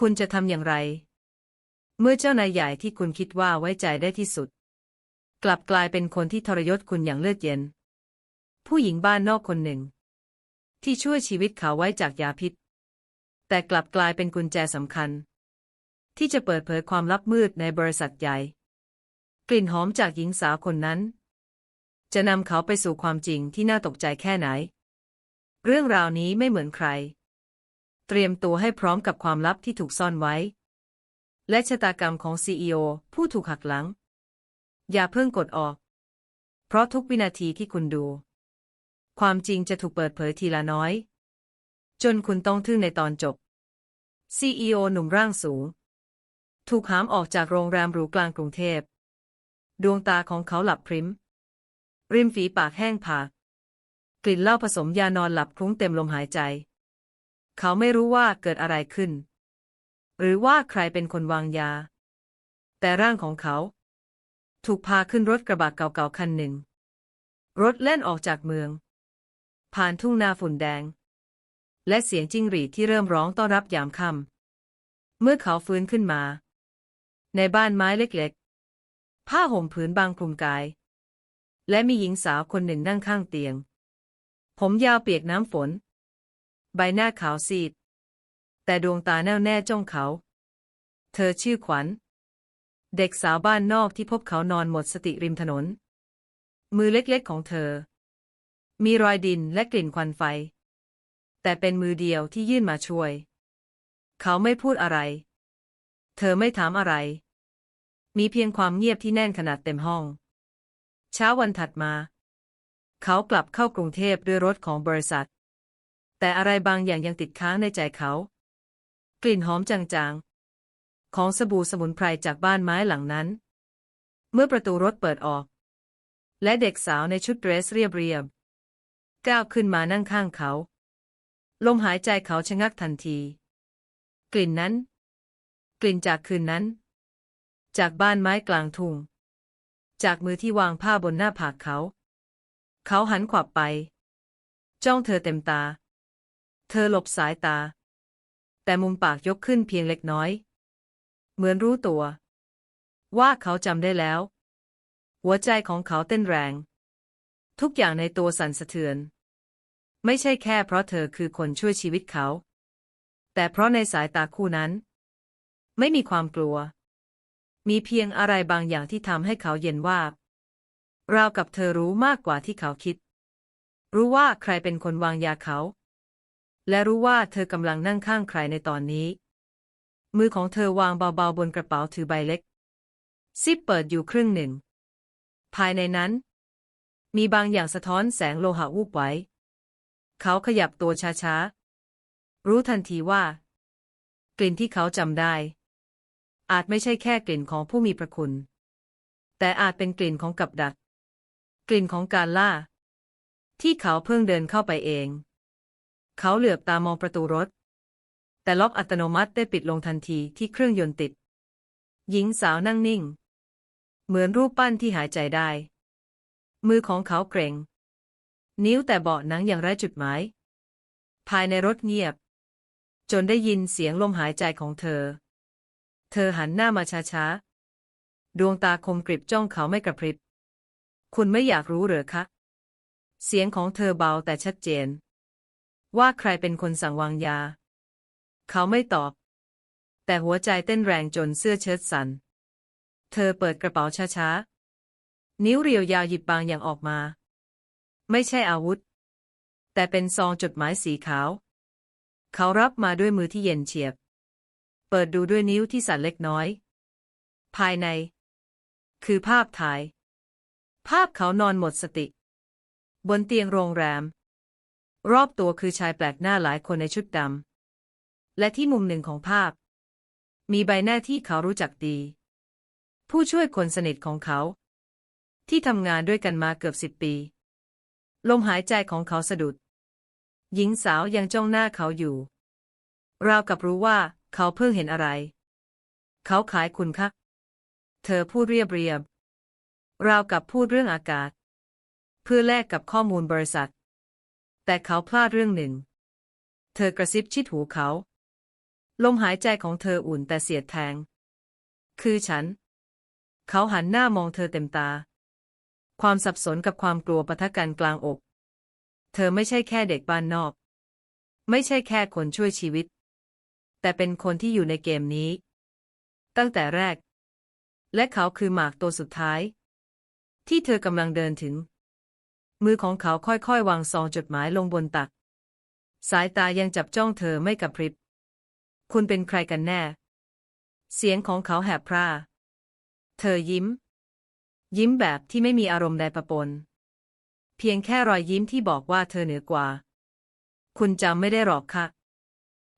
คุณจะทำอย่างไร เมื่อเจ้านายใหญ่ที่คุณคิดว่าไว้ใจได้ที่สุด กลับกลายเป็นคนที่ทรยศคุณอย่างเลือดเย็น ผู้หญิงบ้านนอกคนหนึ่ง ที่ช่วยชีวิตเขาไว้จากยาพิษ แต่กลับกลายเป็นกุญแจสำคัญ ที่จะเปิดเผยความลับมืดในบริษัทใหญ่ กลิ่นหอมจากหญิงสาวคนนั้น จะนำเขาไปสู่ความจริงที่น่าตกใจแค่ไหน เรื่องราวนี้ไม่เหมือนใคร เตรียมตัวให้พร้อมกับความลับที่ถูกซ่อนไว้ และชะตากรรมของซีอผู้ถูกหักหลัง อย่าเพิ่งกดออก เพราะทุกวินาทีที่คุณดู ความจริงจะถูกเปิดเผยทีละน้อย จนคุณต้องทึ่งในตอนจบ CEO หนุ่มร่างสูง ถูกหามออกจากโรงแรมหรูกลางกรุงเทพ ดวงตาของเขาหลับพริม ริมฝีปากแห้งผาก กลิ่นเหล้าผสมยานอนหลับคลุ้งเต็มลมหายใจ เขาไม่รู้ว่าเกิดอะไรขึ้น หรือว่าใครเป็นคนวางยา แต่ร่างของเขา ถูกพาขึ้นรถกระบะเก่าๆคันหนึ่ง รถเล่นออกจากเมือง ผ่านทุ่งนาฝุ่นแดง และเสียงจิ้งหรีดที่เริ่มร้องต้อนรับยามค่ำเมื่อเขาฟื้นขึ้นมา ในบ้านไม้เล็กๆ ผ้าห่มผืนบางคลุมกาย และมีหญิงสาวคนหนึ่งนั่งข้างเตียง ผมยาวเปียกน้ำฝน ใบหน้าขาวซีด แต่ดวงตาแน่วแน่จ้องเขา เธอชื่อขวัญ เด็กสาวบ้านนอกที่พบเขานอนหมดสติริมถนน มือเล็กๆของเธอ มีรอยดินและกลิ่นควันไฟ แต่เป็นมือเดียวที่ยื่นมาช่วย เขาไม่พูดอะไร เธอไม่ถามอะไร มีเพียงความเงียบที่แน่นขนาดเต็มห้อง เช้าวันถัดมา เขากลับเข้ากรุงเทพด้วยรถของบริษัท แต่อะไรบางอย่างยังติดค้างในใจเขา กลิ่นหอมจางๆ ของสบู่สมุนไพรจากบ้านไม้หลังนั้น เมื่อประตูรถเปิดออก และเด็กสาวในชุดเดรสเรียบๆก้าวขึ้นมานั่งข้างเขา ลมหายใจเขาชะงักทันที กลิ่นนั้น กลิ่นจากคืนนั้น จากบ้านไม้กลางทุ่ง จากมือที่วางผ้าบนหน้าผากเขา เขาหันขวับไป จ้องเธอเต็มตา เธอหลบสายตา แต่มุมปากยกขึ้นเพียงเล็กน้อย เหมือนรู้ตัว ว่าเขาจำได้แล้ว หัวใจของเขาเต้นแรง ทุกอย่างในตัวสั่นสะเทือน ไม่ใช่แค่เพราะเธอคือคนช่วยชีวิตเขา แต่เพราะในสายตาคู่นั้น ไม่มีความกลัว มีเพียงอะไรบางอย่างที่ทำให้เขาเย็นว่าบราวกับเธอรู้มากกว่าที่เขาคิด รู้ว่าใครเป็นคนวางยาเขา และรู้ว่าเธอกำลังนั่งข้างใครในตอนนี้ มือของเธอวางเบาๆบนกระเป๋าถือใบเล็ก ซิปเปิดอยู่ครึ่งหนึ่ง ภายในนั้น มีบางอย่างสะท้อนแสงโลหะวูบไว้ เขาขยับตัวช้าๆ รู้ทันทีว่า กลิ่นที่เขาจำได้ อาจไม่ใช่แค่กลิ่นของผู้มีพระคุณ แต่อาจเป็นกลิ่นของกับดัก กลิ่นของการล่า ที่เขาเพิ่งเดินเข้าไปเอง เขาเหลือบตามองประตูรถ แต่ล็อกอัตโนมัติได้ปิดลงทันทีที่เครื่องยนต์ติด หญิงสาวนั่งนิ่ง เหมือนรูปปั้นที่หายใจได้ มือของเขาเกร็ง นิ้วแต่เบาะหนังอย่างไร้จุดหมาย ภายในรถเงียบ จนได้ยินเสียงลมหายใจของเธอ เธอหันหน้ามาช้าๆ ดวงตาคมกริบจ้องเขาไม่กระพริบ คุณไม่อยากรู้เหรอคะ เสียงของเธอเบาแต่ชัดเจน ว่าใครเป็นคนสั่งวางยา เขาไม่ตอบ แต่หัวใจเต้นแรงจนเสื้อเชิ้ตสั่น เธอเปิดกระเป๋าช้าๆ นิ้วเรียวยาวหยิบบางอย่างออกมา ไม่ใช่อาวุธ แต่เป็นซองจดหมายสีขาว เขารับมาด้วยมือที่เย็นเฉียบ เปิดดูด้วยนิ้วที่สั่นเล็กน้อย ภายใน คือภาพถ่าย ภาพเขานอนหมดสติ บนเตียงโรงแรม รอบตัวคือชายแปลกหน้าหลายคนในชุดดำ และที่มุมหนึ่งของภาพ มีใบหน้าที่เขารู้จักดี ผู้ช่วยคนสนิทของเขา ที่ทำงานด้วยกันมาเกือบสิบปี ลมหายใจของเขาสะดุด หญิงสาวยังจ้องหน้าเขาอยู่ ราวกับรู้ว่าเขาเพิ่งเห็นอะไร เขาขายคุณคะเธอพูดเรียบเรียบ ราวกับพูดเรื่องอากาศ เพื่อแลกกับข้อมูลบริษัท แต่เขาพลาดเรื่องหนึ่ง เธอกระซิบชิดหูเขา ลมหายใจของเธออุ่นแต่เสียดแทง คือฉัน เขาหันหน้ามองเธอเต็มตา ความสับสนกับความกลัวปะทะกันกลางอก เธอไม่ใช่แค่เด็กบ้านนอก ไม่ใช่แค่คนช่วยชีวิต แต่เป็นคนที่อยู่ในเกมนี้ ตั้งแต่แรก และเขาคือหมากตัวสุดท้าย ที่เธอกำลังเดินถึง มือของเขาค่อยๆ วางซองจดหมายลงบนตัก สายตายังจับจ้องเธอไม่กระพริบ คุณเป็นใครกันแน่ เสียงของเขาแหบพร่า เธอยิ้ม ยิ้มแบบที่ไม่มีอารมณ์ใดปะปน เพียงแค่รอยยิ้มที่บอกว่าเธอเหนือกว่า คุณจำไม่ได้หรอกค่ะ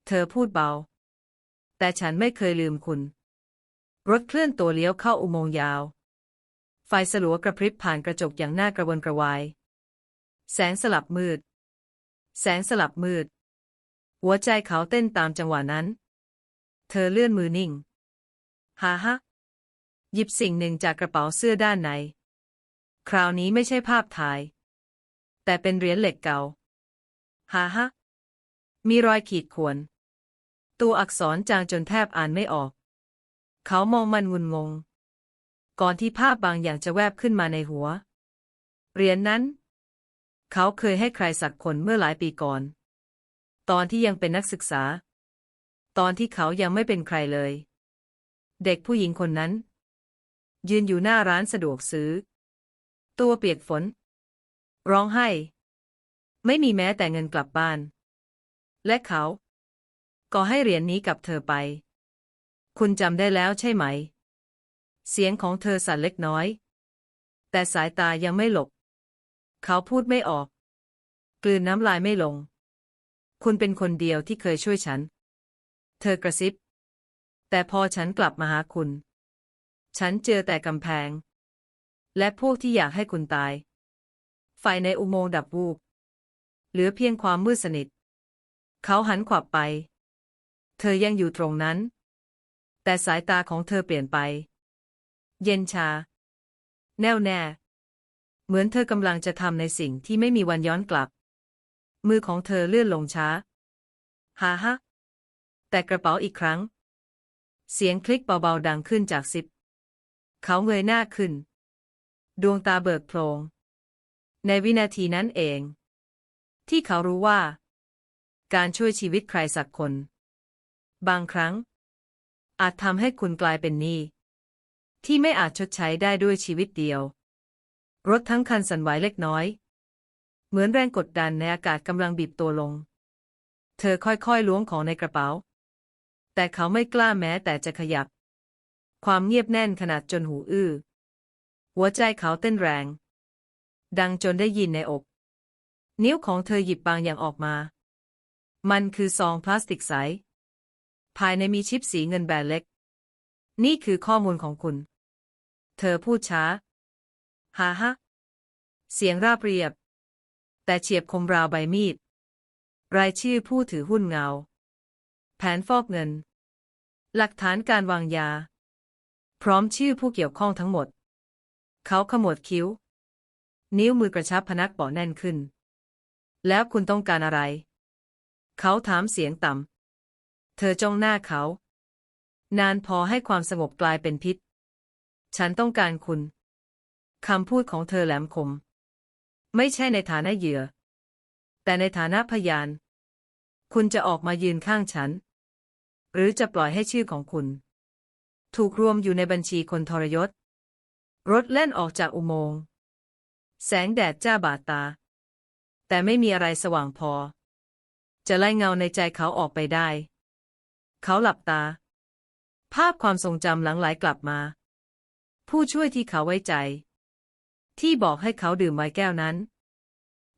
เธอพูดเบา แต่ฉันไม่เคยลืมคุณ รถเคลื่อนตัวเลี้ยวเข้าอุโมงค์ยาวไฟสลัวกระพริบผ่านกระจกอย่างน่ากระวนกระวาย แสงสลับมืด แสงสลับมืด หัวใจเขาเต้นตามจังหวะนั้น เธอเลื่อนมือนิ่ง ฮ่าฮะ หยิบสิ่งหนึ่งจากกระเป๋าเสื้อด้านใน คราวนี้ไม่ใช่ภาพถ่าย แต่เป็นเหรียญเหล็กเก่า ฮ่าฮะ มีรอยขีดข่วน ตัวอักษรจางจนแทบอ่านไม่ออก เขามองมันงุนงง ก่อนที่ภาพบางอย่างจะแวบขึ้นมาในหัว เหรียญนนั้น เขาเคยให้ใครสักคนเมื่อหลายปีก่อน ตอนที่ยังเป็นนักศึกษา ตอนที่เขายังไม่เป็นใครเลย เด็กผู้หญิงคนนั้น ยืนอยู่หน้าร้านสะดวกซื้อ ตัวเปียกฝน ร้องไห้ ไม่มีแม้แต่เงินกลับบ้าน และเขา ก็ให้เหรียญนนี้กับเธอไป คุณจำได้แล้วใช่ไหม เสียงของเธอสั่นเล็กน้อย แต่สายตายังไม่หลบ เขาพูดไม่ออก กลืนน้ำลายไม่ลง คุณเป็นคนเดียวที่เคยช่วยฉัน เธอกระซิบ แต่พอฉันกลับมาหาคุณ ฉันเจอแต่กำแพง และพวกที่อยากให้คุณตาย ไฟในอุโมงค์ดับวูบ เหลือเพียงความมืดสนิท เขาหันขวับไป เธอยังอยู่ตรงนั้น แต่สายตาของเธอเปลี่ยนไป เย็นชา แน่วแน่ เหมือนเธอกำลังจะทำในสิ่งที่ไม่มีวันย้อนกลับ มือของเธอเลื่อนลงช้า ฮ่าฮะ แต่กระเป๋าอีกครั้ง เสียงคลิกเบาๆดังขึ้นจากซิป เขาเงยหน้าขึ้น ดวงตาเบิกโพลง ในวินาทีนั้นเอง ที่เขารู้ว่า การช่วยชีวิตใครสักคน บางครั้ง อาจทำให้คุณกลายเป็นหนี้ที่ไม่อาจชดใช้ได้ด้วยชีวิตเดียว รถทั้งคันสั่นไหวเล็กน้อย เหมือนแรงกดดันในอากาศกำลังบีบตัวลง เธอค่อยๆล้วงของในกระเป๋า แต่เขาไม่กล้าแม้แต่จะขยับ ความเงียบแน่นขนาดจนหูอื้อ หัวใจเขาเต้นแรง ดังจนได้ยินในอก นิ้วของเธอหยิบบางอย่างออกมา มันคือซองพลาสติกใส ภายในมีชิปสีเงินแบนเล็ก นี่คือข้อมูลของคุณ เธอพูดช้า ฮาฮะเสียงราบเรียบ แต่เฉียบคมราวใบมีด รายชื่อผู้ถือหุ้นเงา แผนฟอกเงิน หลักฐานการวางยา พร้อมชื่อผู้เกี่ยวข้องทั้งหมด เขาขมวดคิ้ว นิ้วมือกระชับพนักเบาแน่นขึ้น แล้วคุณต้องการอะไร เขาถามเสียงต่ำ เธอจ้องหน้าเขา นานพอให้ความสงบกลายเป็นพิษ ฉันต้องการคุณ คำพูดของเธอแหลมคม ไม่ใช่ในฐานะเหยื่อ แต่ในฐานะพยาน คุณจะออกมายืนข้างฉัน หรือจะปล่อยให้ชื่อของคุณ ถูกรวมอยู่ในบัญชีคนทรยศ รถเล่นออกจากอุโมงค์แสงแดดจ้าบาดตา แต่ไม่มีอะไรสว่างพอ จะไล่เงาในใจเขาออกไปได้ เขาหลับตา ภาพความทรงจำหลังไหลกลับมา ผู้ช่วยที่เขาไว้ใจ ที่บอกให้เขาดื่มไวน์แก้วนั้น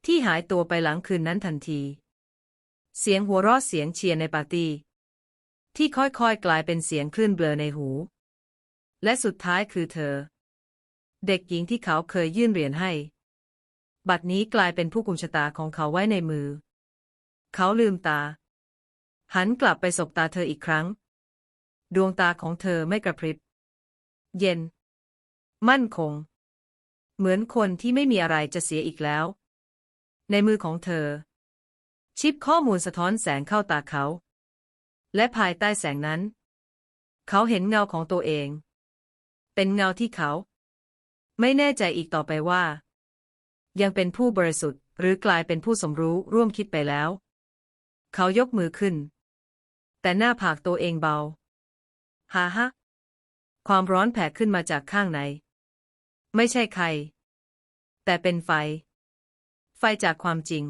ที่หายตัวไปหลังคืนนั้นทันที เสียงหัวเราะเสียงเชียร์ในปาร์ตี้ ที่ค่อยๆกลายเป็นเสียงคลื่นเบลอในหู และสุดท้ายคือเธอ เด็กหญิงที่เขาเคยยื่นเหรียญให้ บัดนี้กลายเป็นผู้กุมชะตาของเขาไว้ในมือ เขาลืมตา หันกลับไปสบตาเธออีกครั้ง ดวงตาของเธอไม่กระพริบ เย็น มั่นคง เหมือนคนที่ไม่มีอะไรจะเสียอีกแล้ว ในมือของเธอ ชิปข้อมูลสะท้อนแสงเข้าตาเขา และภายใต้แสงนั้น เขาเห็นเงาของตัวเอง เป็นเงาที่เขา ไม่แน่ใจอีกต่อไปว่า ยังเป็นผู้บริสุทธิ์ หรือกลายเป็นผู้สมรู้ร่วมคิดไปแล้ว เขายกมือขึ้น แต่หน้าผากตัวเองเบาฮ่าฮะความร้อนแผ่ขึ้นมาจากข้างใน ไม่ใช่ใคร แต่เป็นไฟ ไฟจากความจริง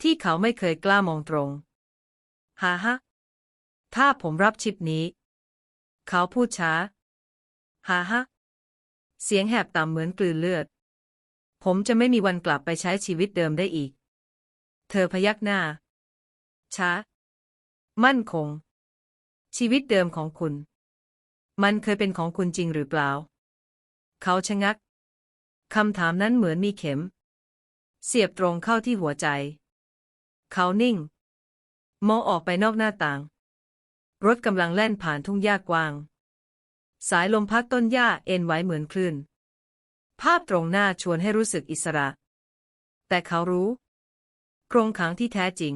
ที่เขาไม่เคยกล้ามองตรงฮ่าฮะถ้าผมรับชิปนี้ เขาพูดช้าฮ่าฮะเสียงแหบต่ำเหมือนกลืนเลือด ผมจะไม่มีวันกลับไปใช้ชีวิตเดิมได้อีก เธอพยักหน้า ช้า มั่นคง ชีวิตเดิมของคุณ มันเคยเป็นของคุณจริงหรือเปล่า เขาชะงัก คำถามนั้นเหมือนมีเข็ม เสียบตรงเข้าที่หัวใจ เขานิ่ง มองออกไปนอกหน้าต่าง รถกำลังแล่นผ่านทุ่งหญ้ากว้าง สายลมพัดต้นหญ้าเอ็นไหวเหมือนคลื่น ภาพตรงหน้าชวนให้รู้สึกอิสระ แต่เขารู้โครงขังที่แท้จริง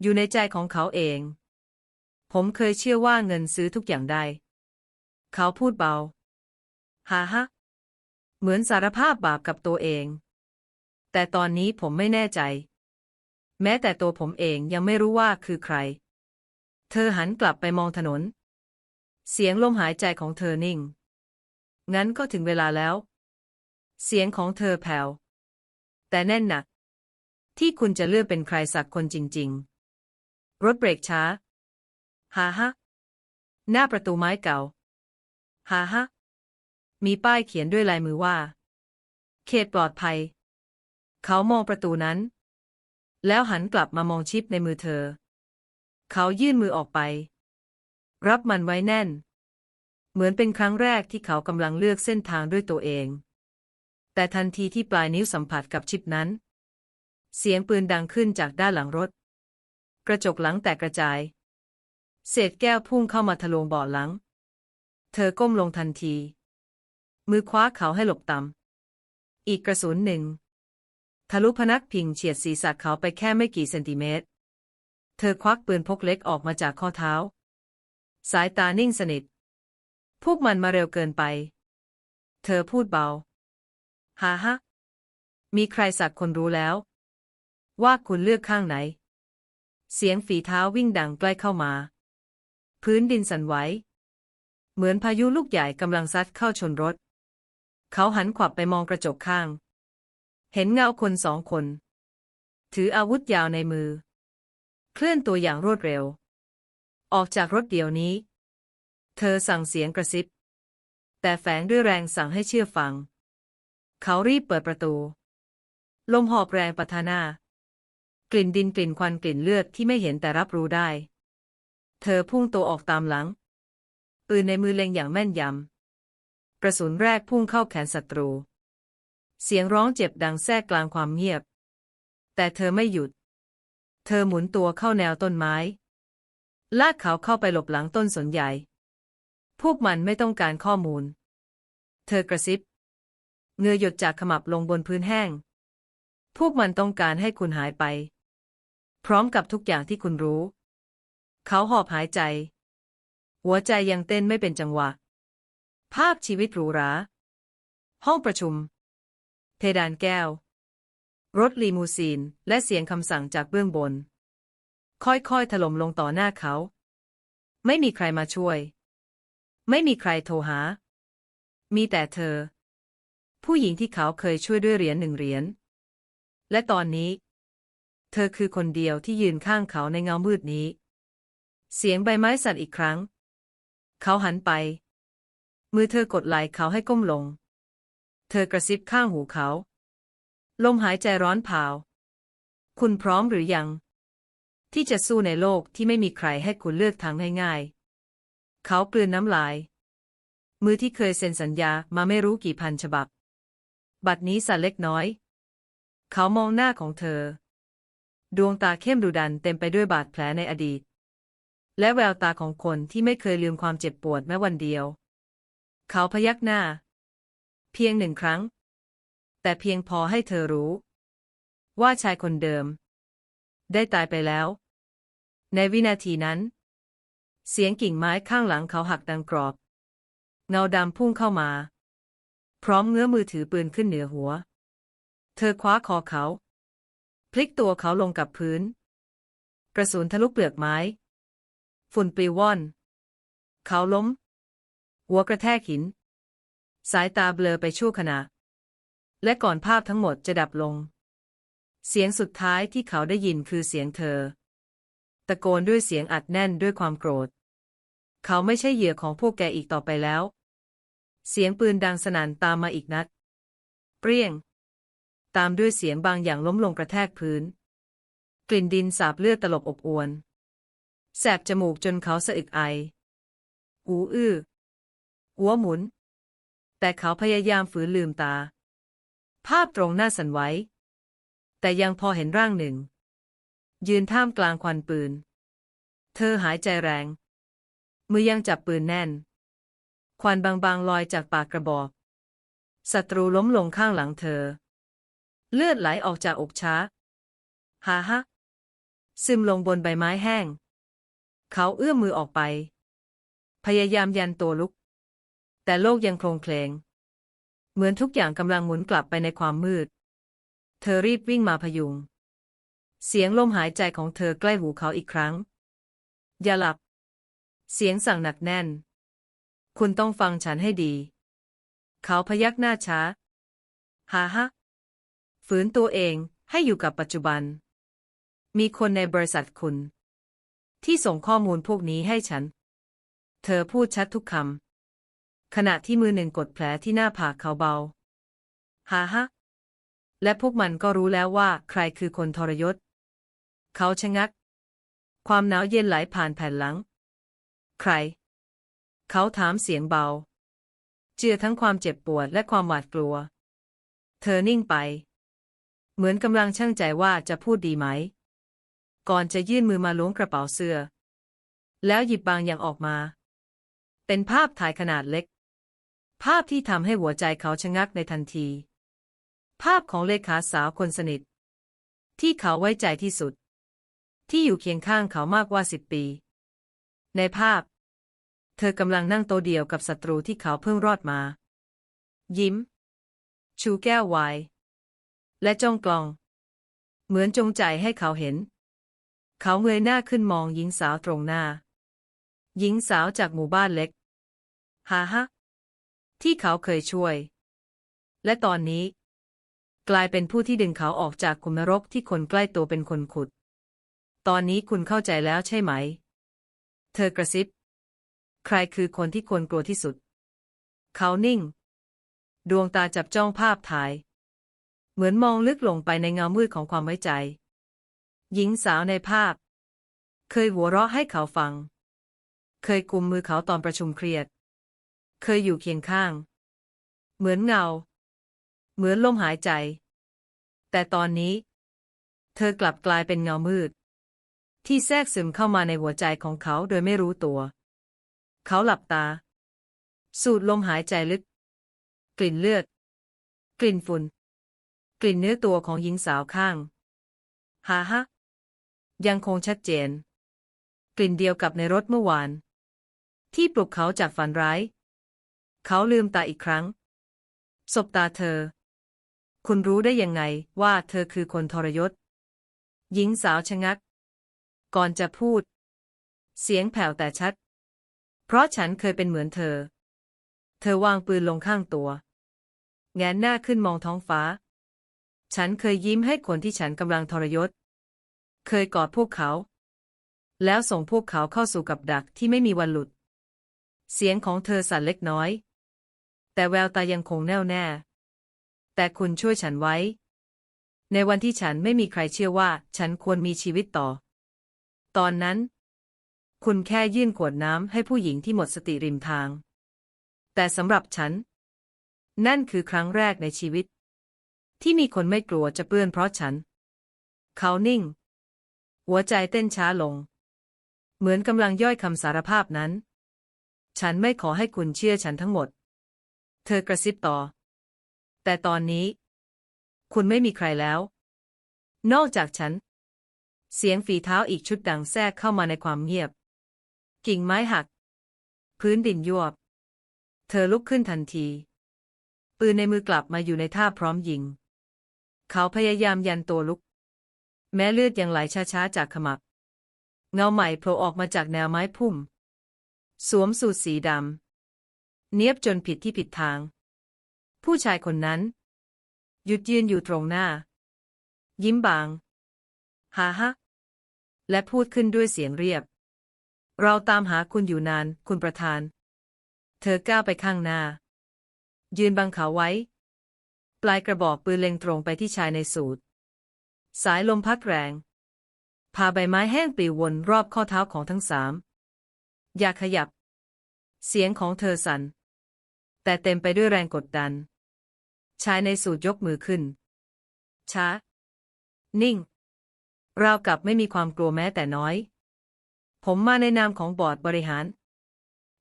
อยู่ในใจของเขาเอง ผมเคยเชื่อว่าเงินซื้อทุกอย่างได้ เขาพูดเบา ฮ่าฮะเหมือนสารภาพบาปกับตัวเอง แต่ตอนนี้ผมไม่แน่ใจ แม้แต่ตัวผมเองยังไม่รู้ว่าคือใคร เธอหันกลับไปมองถนน เสียงลมหายใจของเธอนิ่ง งั้นก็ถึงเวลาแล้ว เสียงของเธอแผ่วแต่แน่นหนัก ที่คุณจะเลือกเป็นใครสักคนจริง ๆ รถเบรกช้า ฮ่าฮะหน้าประตูไม้เก่า ฮ่าฮะ มีป้ายเขียนด้วยลายมือว่า เขตปลอดภัย เขามองประตูนั้น แล้วหันกลับมามองชิปในมือเธอ เขายื่นมือออกไป รับมันไว้แน่น เหมือนเป็นครั้งแรกที่เขากำลังเลือกเส้นทางด้วยตัวเอง แต่ทันทีที่ปลายนิ้วสัมผัสกับชิปนั้น เสียงปืนดังขึ้นจากด้านหลังรถ กระจกหลังแตกกระจาย เศษแก้วพุ่งเข้ามาทะลวงเบาะหลัง เธอก้มลงทันที มือคว้าเขาให้หลบต่ำ อีกกระสุนหนึ่ง ทะลุพนักพิงเฉียดศีรษะเขาไปแค่ไม่กี่เซนติเมตร เธอควักปืนพกเล็กออกมาจากข้อเท้า สายตานิ่งสนิท พวกมันมาเร็วเกินไป เธอพูดเบา ฮ่าฮะ มีใครสักคนรู้แล้ว ว่าคุณเลือกข้างไหน เสียงฝีเท้าวิ่งดังใกล้เข้ามา พื้นดินสั่นไหวเหมือนพายุลูกใหญ่กำลังซัดเข้าชนรถ เขาหันขวับไปมองกระจกข้าง เห็นเงาคนสองคน ถืออาวุธยาวในมือ เคลื่อนตัวอย่างรวดเร็ว ออกจากรถเดี๋ยวนี้ เธอสั่งเสียงกระซิบ แต่แฝงด้วยแรงสั่งให้เชื่อฟัง เขารีบเปิดประตู ลมหอบแรงปะทะหน้า กลิ่นดินกลิ่นควันกลิ่นเลือดที่ไม่เห็นแต่รับรู้ได้ เธอพุ่งตัวออกตามหลังปืนในมือเล็งอย่างแม่นยำ กระสุนแรกพุ่งเข้าแขนศัตรู เสียงร้องเจ็บดังแทรกกลางความเงียบ แต่เธอไม่หยุด เธอหมุนตัวเข้าแนวต้นไม้ ลากเขาเข้าไปหลบหลังต้นสนใหญ่ พวกมันไม่ต้องการข้อมูล เธอกระซิบเงือหยดจากขมับลงบนพื้นแห้ง พวกมันต้องการให้คุณหายไป พร้อมกับทุกอย่างที่คุณรู้ เขาหอบหายใจ หัวใจยังเต้นไม่เป็นจังหวะ ภาพชีวิตหรูหรา ห้องประชุม เพดานแก้ว รถลีมูซีน และเสียงคำสั่งจากเบื้องบน ค่อยๆถล่มลงต่อหน้าเขา ไม่มีใครมาช่วย ไม่มีใครโทรหา มีแต่เธอ ผู้หญิงที่เขาเคยช่วยด้วยเหรียญหนึ่งเหรียญ และตอนนี้ เธอคือคนเดียวที่ยืนข้างเขาในเงามืดนี้ เสียงใบไม้สั่นอีกครั้ง เขาหันไป มือเธอกดไหล่เขาให้ก้มลง เธอกระซิบข้างหูเขา ลมหายใจร้อนเผาคุณพร้อมหรือยัง ที่จะสู้ในโลกที่ไม่มีใครให้คุณเลือกทางง่ายๆ เขากลืนน้ำลาย มือที่เคยเซ็นสัญญามาไม่รู้กี่พันฉบับ บัดนี้สั่นเล็กน้อย เขามองหน้าของเธอ ดวงตาเข้มดุดันเต็มไปด้วยบาดแผลในอดีต และแววตาของคนที่ไม่เคยลืมความเจ็บปวดแม้วันเดียว เขาพยักหน้า เพียงหนึ่งครั้ง แต่เพียงพอให้เธอรู้ ว่าชายคนเดิม ได้ตายไปแล้ว ในวินาทีนั้น เสียงกิ่งไม้ข้างหลังเขาหักดังกรอบ เงาดำพุ่งเข้ามา พร้อมเงื้อมือถือปืนขึ้นเหนือหัว เธอคว้าคอเขา พลิกตัวเขาลงกับพื้น กระสุนทะลุเปลือกไม้ ฝุ่นปลิวว่อน เขาล้ม หัวกระแทกหิน สายตาเบลอไปชั่วขณะ และก่อนภาพทั้งหมดจะดับลง เสียงสุดท้ายที่เขาได้ยินคือเสียงเธอ ตะโกนด้วยเสียงอัดแน่นด้วยความโกรธ เขาไม่ใช่เหยื่อของพวกแกอีกต่อไปแล้ว เสียงปืนดังสนั่นตามมาอีกนัด เปรี้ยง ตามด้วยเสียงบางอย่างล้มลงกระแทกพื้น กลิ่นดินสาบเลือดตลบอบอวน แสบจมูกจนเขาสะอึกไอหูอื้อ หัวหมุน แต่เขาพยายามฝืนลืมตา ภาพตรงหน้าสั่นไหวแต่ยังพอเห็นร่างหนึ่ง ยืนท่ามกลางควันปืน เธอหายใจแรง มือยังจับปืนแน่น ควันบางๆลอยจากปากกระบอกศัตรูล้มลงข้างหลังเธอ เลือดไหลออกจากอกช้าฮ่าฮะซึมลงบนใบไม้แห้ง เขาเอื้อมมือออกไป พยายามยันตัวลุก แต่โลกยังโคลงเคลง เหมือนทุกอย่างกำลังหมุนกลับไปในความมืด เธอรีบวิ่งมาพยุง เสียงลมหายใจของเธอใกล้หูเขาอีกครั้ง อย่าหลับ เสียงสั่งหนักแน่น คุณต้องฟังฉันให้ดี เขาพยักหน้าช้าฮ่าฮะฝืนตัวเองให้อยู่กับปัจจุบัน มีคนในบริษัทคุณ ที่ส่งข้อมูลพวกนี้ให้ฉัน เธอพูดชัดทุกคำ ขณะที่มือหนึ่งกดแผลที่หน้าผากเขาเบาฮาฮะ และพวกมันก็รู้แล้วว่าใครคือคนทรยศ เขาชะงัก ความหนาวเย็นไหลผ่านแผ่นหลัง ใคร เขาถามเสียงเบา เจือทั้งความเจ็บปวดและความหวาดกลัว เธอนิ่งไป เหมือนกำลังช่างใจว่าจะพูดดีไหม ก่อนจะยื่นมือมาล้วงกระเป๋าเสื้อ แล้วหยิบบางอย่างออกมาเป็นภาพถ่ายขนาดเล็ก ภาพที่ทำให้หัวใจเขาชะงักในทันที ภาพของเลขาสาวคนสนิท ที่เขาไว้ใจที่สุด ที่อยู่เคียงข้างเขามากกว่าสิบปี ในภาพ เธอกำลังนั่งโต๊ะเดียวกับศัตรูที่เขาเพิ่งรอดมา ยิ้ม ชูแก้วไวน์และจ้องกลอง เหมือนจงใจให้เขาเห็น เขาเงยหน้าขึ้นมองหญิงสาวตรงหน้า หญิงสาวจากหมู่บ้านเล็ก ฮ่าฮะ ที่เขาเคยช่วย และตอนนี้ กลายเป็นผู้ที่ดึงเขาออกจากคุมนรกที่คนใกล้ตัวเป็นคนขุด ตอนนี้คุณเข้าใจแล้วใช่ไหม เธอกระซิบ ใครคือคนที่ควรกลัวที่สุด เขานิ่ง ดวงตาจับจ้องภาพถ่าย เหมือนมองลึกลงไปในเงามืดของความไว้ใจ หญิงสาวในภาพ เคยหัวเราะให้เขาฟัง เคยกุมมือเขาตอนประชุมเครียด เคยอยู่เคียงข้าง เหมือนเงา เหมือนลมหายใจ แต่ตอนนี้ เธอกลับกลายเป็นเงามืด ที่แทรกซึมเข้ามาในหัวใจของเขาโดยไม่รู้ตัว เขาหลับตา สูดลมหายใจลึก กลิ่นเลือด กลิ่นฝุ่น กลิ่นเนื้อตัวของหญิงสาวข้างฮ่าฮะยังคงชัดเจน กลิ่นเดียวกับในรถเมื่อวาน ที่ปลุกเขาจากฝันร้าย เขาลืมตาอีกครั้ง สบตาเธอ คุณรู้ได้ยังไงว่าเธอคือคนทรยศ หญิงสาวชะงัก ก่อนจะพูด เสียงแผ่วแต่ชัด เพราะฉันเคยเป็นเหมือนเธอ เธอวางปืนลงข้างตัว แงนหน้าขึ้นมองท้องฟ้า ฉันเคยยิ้มให้คนที่ฉันกำลังทรยศ เคยกอดพวกเขา แล้วส่งพวกเขาเข้าสู่กับดักที่ไม่มีวันหลุดเสียงของเธอสั่นเล็กน้อย แต่แววตายังคงแน่วแน่ แต่คุณช่วยฉันไว้ ในวันที่ฉันไม่มีใครเชื่อว่าฉันควรมีชีวิตต่อ ตอนนั้น คุณแค่ยื่นขวดน้ำให้ผู้หญิงที่หมดสติริมทาง แต่สำหรับฉัน นั่นคือครั้งแรกในชีวิต ที่มีคนไม่กลัวจะเปื้อนเพราะฉัน เขานิ่ง หัวใจเต้นช้าลง เหมือนกำลังย่อยคำสารภาพนั้น ฉันไม่ขอให้คุณเชื่อฉันทั้งหมด เธอกระซิบต่อ แต่ตอนนี้ คุณไม่มีใครแล้ว นอกจากฉัน เสียงฝีเท้าอีกชุดดังแทรกเข้ามาในความเงียบ กิ่งไม้หัก พื้นดินยวบ เธอลุกขึ้นทันที ปืนในมือกลับมาอยู่ในท่าพร้อมยิง เขาพยายามยันตัวลุก แม้เลือดยังไหลช้าๆจากขมับ เงาใหม่โผล่ออกมาจากแนวไม้พุ่ม สวมสูทสีดำ เนียบจนผิดที่ผิดทาง ผู้ชายคนนั้น หยุดยืนอยู่ตรงหน้า ยิ้มบางฮ่าฮะและพูดขึ้นด้วยเสียงเรียบ เราตามหาคุณอยู่นาน คุณประธาน เธอก้าวไปข้างหน้า ยืนบังเขาไว้ ปลายกระบอกปืนเล็งตรงไปที่ชายในสูทสายลมพัดแรง พาใบไม้แห้งปลิววนรอบข้อเท้าของทั้งสาม อย่าขยับ เสียงของเธอสั่น แต่เต็มไปด้วยแรงกดดัน ชายในสูทยกมือขึ้น ช้า นิ่ง เราวกับไม่มีความกลัวแม้แต่น้อย ผมมาในนามของบอร์ดบริหาร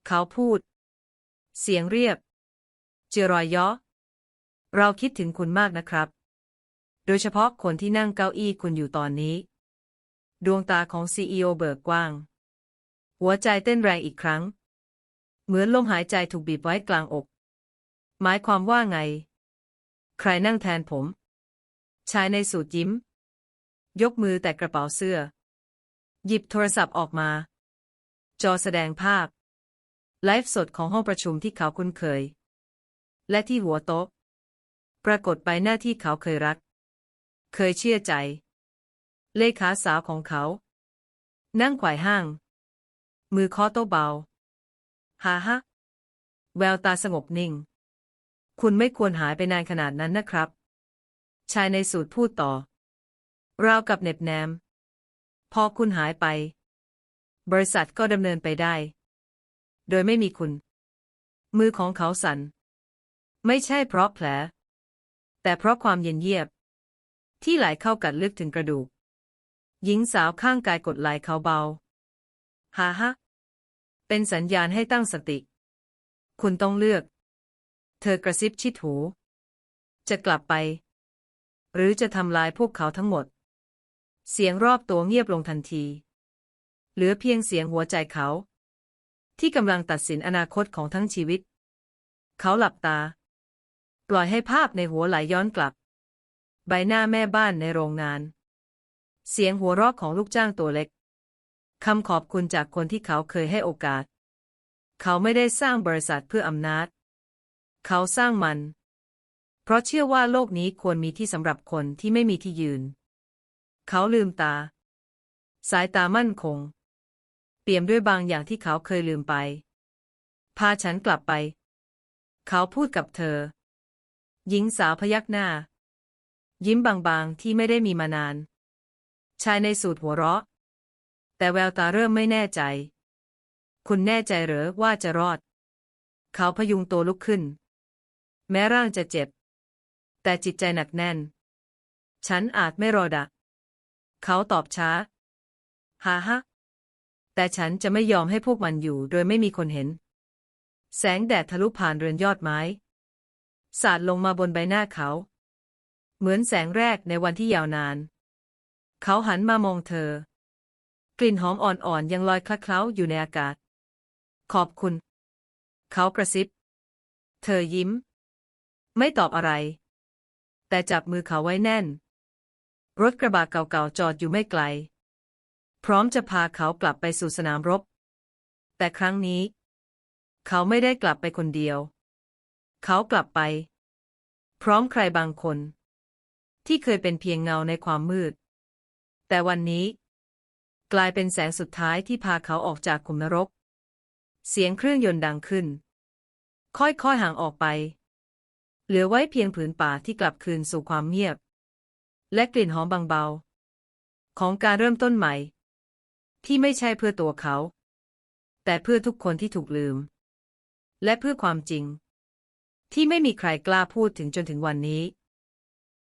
เขาพูด เสียงเรียบ เจอรอยย่อเราคิดถึงคุณมากนะครับ โดยเฉพาะคนที่นั่งเก้าอี้คุณอยู่ตอนนี้ ดวงตาของซีอีโอเบิกกว้าง หัวใจเต้นแรงอีกครั้ง เหมือนลมหายใจถูกบีบไว้กลางอก หมายความว่าไง ใครนั่งแทนผม ชายในสูทยิ้ม ยกมือแต่กระเป๋าเสื้อ หยิบโทรศัพท์ออกมา จอแสดงภาพ ไลฟ์สดของห้องประชุมที่เขาคุ้นเคย และที่หัวโต๊ะ ปรากฏใบหน้าที่เขาเคยรัก เคยเชื่อใจ เลขาสาวของเขา นั่งไขว่ห้าง มือเคาะโต๊ะเบา ฮ่าฮะ แววตาสงบนิ่ง คุณไม่ควรหายไปนานขนาดนั้นนะครับ ชายในสูตรพูดต่อ ราวกับเน็บแนม พอคุณหายไป บริษัทก็ดำเนินไปได้ โดยไม่มีคุณ มือของเขาสัน่น ไม่ใช่เพราะแผล แต่เพราะความเย็นเยียบ ที่ไหลเข้ากัดลึกถึงกระดูก หญิงสาวข้างกายกดไหลเขาเบาฮ่าฮะเป็นสัญญาณให้ตั้งสติ คุณต้องเลือก เธอกระซิบชิดหู จะกลับไป หรือจะทำลายพวกเขาทั้งหมด เสียงรอบตัวเงียบลงทันที เหลือเพียงเสียงหัวใจเขา ที่กำลังตัดสินอนาคตของทั้งชีวิต เขาหลับตา ปล่อยให้ภาพในหัวไหลย้อนกลับ ใบหน้าแม่บ้านในโรงงาน เสียงหัวเราะของลูกจ้างตัวเล็กคำขอบคุณจากคนที่เขาเคยให้โอกาส เขาไม่ได้สร้างบริษัทเพื่ออำนาจ เขาสร้างมัน เพราะเชื่อว่าโลกนี้ควรมีที่สำหรับคนที่ไม่มีที่ยืน เขาลืมตา สายตามั่นคง เปี่ยมด้วยบางอย่างที่เขาเคยลืมไป พาฉันกลับไป เขาพูดกับเธอ หญิงสาวพยักหน้า ยิ้มบางๆที่ไม่ได้มีมานาน ชายในสูตรหัวเราะ แต่แววตาเริ่มไม่แน่ใจ คุณแน่ใจหรือว่าจะรอดเขาพยุงตัวลุกขึ้น แม้ร่างจะเจ็บ แต่จิตใจหนักแน่น ฉันอาจไม่รอดะ เขาตอบช้าฮ่าฮะแต่ฉันจะไม่ยอมให้พวกมันอยู่โดยไม่มีคนเห็น แสงแดดทะลุผ่านเรือนยอดไม้ สาดลงมาบนใบหน้าเขา เหมือนแสงแรกในวันที่ยาวนาน เขาหันมามองเธอ กลิ่นหอมอ่อนๆยังลอยคละเคล้าอยู่ในอากาศ ขอบคุณ เขากระซิบ เธอยิ้ม ไม่ตอบอะไร แต่จับมือเขาไว้แน่น รถกระบะเก่าๆจอดอยู่ไม่ไกล พร้อมจะพาเขากลับไปสู่สนามรบ แต่ครั้งนี้ เขาไม่ได้กลับไปคนเดียว เขากลับไป พร้อมใครบางคน ที่เคยเป็นเพียงเงาในความมืด แต่วันนี้ กลายเป็นแสงสุดท้ายที่พาเขาออกจากขุมนรก เสียงเครื่องยนต์ดังขึ้น ค่อยๆห่างออกไป เหลือไว้เพียงผืนป่าที่กลับคืนสู่ความเงียบ และกลิ่นหอมบางเบา ของการเริ่มต้นใหม่ ที่ไม่ใช่เพื่อตัวเขา แต่เพื่อทุกคนที่ถูกลืม และเพื่อความจริง ที่ไม่มีใครกล้าพูดถึงจนถึงวันนี้